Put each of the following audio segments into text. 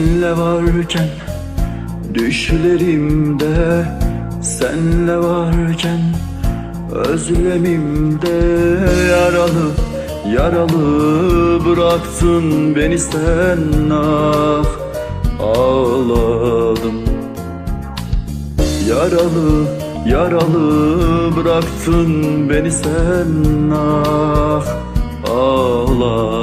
Senle varken düşlerimde Senle varken özlemimde Yaralı yaralı bıraktın beni sen ah Ağladım. Yaralı yaralı bıraktın beni sen ah Ağladım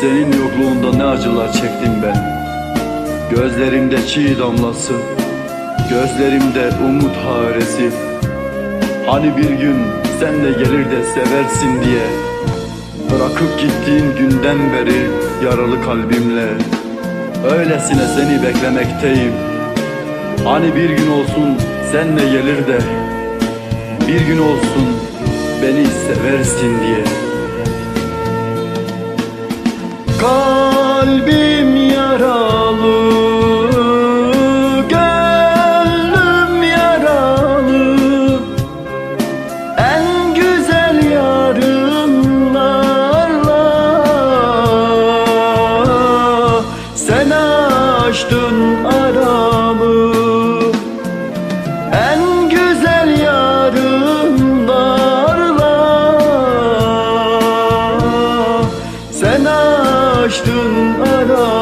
Senin yokluğunda ne acılar çektim ben. Gözlerimde çiğ damlası Gözlerimde umut haresi. Hani bir gün sen de gelir de seversin diye. Bırakıp gittiğin günden beri yaralı kalbimle. Öylesine seni beklemekteyim. Hani bir gün olsun sen de gelir de. Bir gün olsun beni seversin diye açtın aramı. En güzel yarınlarla Sen açtın aramı